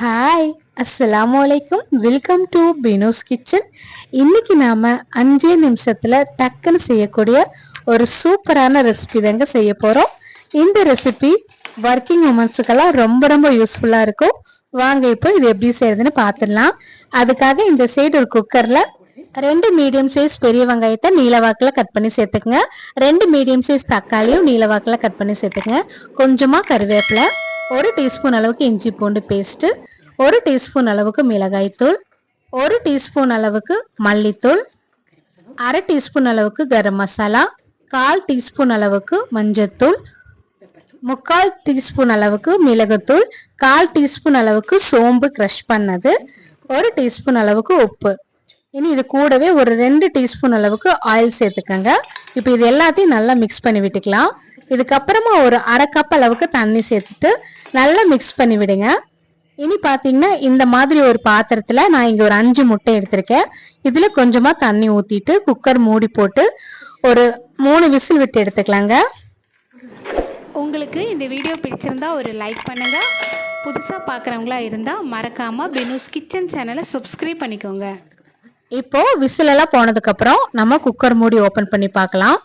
Hi அஸ்லாம் வலைக்கும் welcome to பினோஸ் kitchen இன்னைக்கு நாம அஞ்சே நிமிஷத்துல டக்குன்னு செய்யக்கூடிய ஒரு சூப்பரான ரெசிபி தாங்க செய்ய போறோம். இந்த ரெசிபி ஒர்க்கிங் உமன்ஸுக்கெல்லாம் ரொம்ப ரொம்ப யூஸ்ஃபுல்லா இருக்கும். வாங்க இப்போ இது எப்படி செய்யறதுன்னு பார்த்துடலாம் அதுக்காக இந்த சைடு ஒரு குக்கர்ல ரெண்டு மீடியம் சைஸ் பெரிய வெங்காயத்தை நீலவாக்கில் கட் பண்ணி சேர்த்துக்குங்க. ரெண்டு மீடியம் சைஸ் தக்காளியும் நீலவாக்கில் கட் பண்ணி சேர்த்துக்குங்க. கொஞ்சமாக கருவேப்பிலை ஒரு டீஸ்பூன் அளவுக்கு இஞ்சி பூண்டு பேஸ்ட்டு ஒரு டீஸ்பூன் அளவுக்கு மிளகாய்த்தூள் ஒரு டீஸ்பூன் அளவுக்கு மல்லித்தூள் அரை டீஸ்பூன் அளவுக்கு கரம் மசாலா கால் டீஸ்பூன் அளவுக்கு மஞ்சத்தூள் முக்கால் டீஸ்பூன் அளவுக்கு மிளகுத்தூள் கால் டீஸ்பூன் அளவுக்கு சோம்பு க்ரஷ் பண்ணது ஒரு டீஸ்பூன் அளவுக்கு உப்பு. இனி இது கூடவே ஒரு ரெண்டு டீஸ்பூன் அளவுக்கு ஆயில் சேர்த்துக்கோங்க. இப்போ இது எல்லாத்தையும் நல்லா மிக்ஸ் பண்ணி விட்டுக்கலாம். இதுக்கப்புறமா ஒரு அரை கப் அளவுக்கு தண்ணி சேர்த்துட்டு நல்லா மிக்ஸ் பண்ணி விடுங்க. இனி பார்த்தீங்கன்னா இந்த மாதிரி ஒரு பாத்திரத்தில் நான் இங்கே ஒரு அஞ்சு முட்டை எடுத்திருக்கேன். இதில் கொஞ்சமாக தண்ணி ஊற்றிட்டு குக்கர் மூடி போட்டு ஒரு மூணு விசில் விட்டு எடுத்துக்கலாங்க. உங்களுக்கு இந்த வீடியோ பிடிச்சிருந்தா ஒரு லைக் பண்ணுங்கள் புதுசாக பார்க்குறவங்களா இருந்தால் மறக்காமல் பெனூஸ் கிச்சன் சேனலை சப்ஸ்கிரைப் பண்ணிக்கோங்க. இப்போ விசில் எல்லாம் போனதுக்கு அப்புறம் நம்ம குக்கர் மூடி ஓபன் பண்ணி பார்க்கலாம்.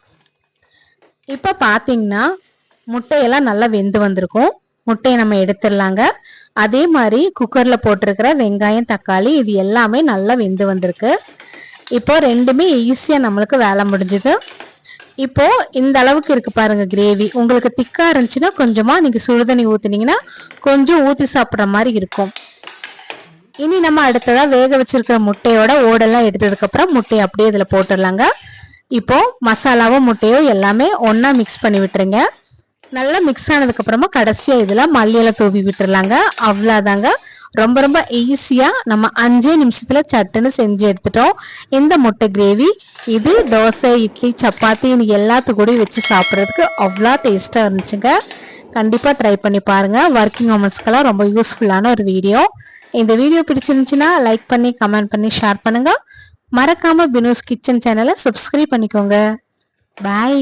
இப்போ பார்த்தீங்கன்னா முட்டையெல்லாம் நல்லா வெந்து வந்திருக்கும். முட்டையை நம்ம எடுத்துடலாங்க. அதே மாதிரி குக்கரில் போட்டிருக்கிற வெங்காயம் தக்காளி இது எல்லாமே நல்லா வெந்து வந்திருக்கு. இப்போ ரெண்டுமே ஈஸியாக நம்மளுக்கு வேலை முடிஞ்சுது. இப்போ இந்த அளவுக்கு இருக்கு பாருங்க கிரேவி உங்களுக்கு திக்கா இருந்துச்சுன்னா கொஞ்சமா நீங்க சுடுதண்ணி ஊத்துனீங்கன்னா கொஞ்சம் ஊத்தி சாப்பிட்ற மாதிரி இருக்கும். இனி நம்ம அடுத்ததா வேக வச்சிருக்கிற முட்டையோட ஓடெல்லாம் எடுத்ததுக்கு அப்புறம் முட்டையை அப்படியே இதுல போட்டுடலாங்க. இப்போ மசாலாவும் முட்டையோ எல்லாமே ஒன்றா மிக்ஸ் பண்ணி விட்டுருங்க. நல்லா மிக்ஸ் ஆனதுக்கு அப்புறமா கடைசியா இதுல மல்லியில தூவி விட்டுறலாங்க. அவ்வளவுதாங்க. ரொம்ப ரொம்ப ஈஸியா நம்ம அஞ்சே நிமிஷத்துல சட்டுன்னு செஞ்சு எடுத்துட்டோம். இந்த முட்டை கிரேவி இது தோசை இட்லி சப்பாத்தி இது எல்லாத்து கூடயும் வச்சு சாப்பிட்றதுக்கு அவ்வளோ டேஸ்டா இருந்துச்சுங்க. கண்டிப்பா ட்ரை பண்ணி பாருங்க. ஒர்க்கிங் உமன்ஸ்க்கெல்லாம் ரொம்ப யூஸ்ஃபுல்லான ஒரு வீடியோ இந்த வீடியோ பிடிச்சிருந்துச்சுன்னா லைக் பண்ணி கமெண்ட் பண்ணி ஷேர் பண்ணுங்க. மறக்காம பினோஸ் கிச்சன் சேனலை சப்ஸ்கிரைப் பண்ணிக்கோங்க. பாய்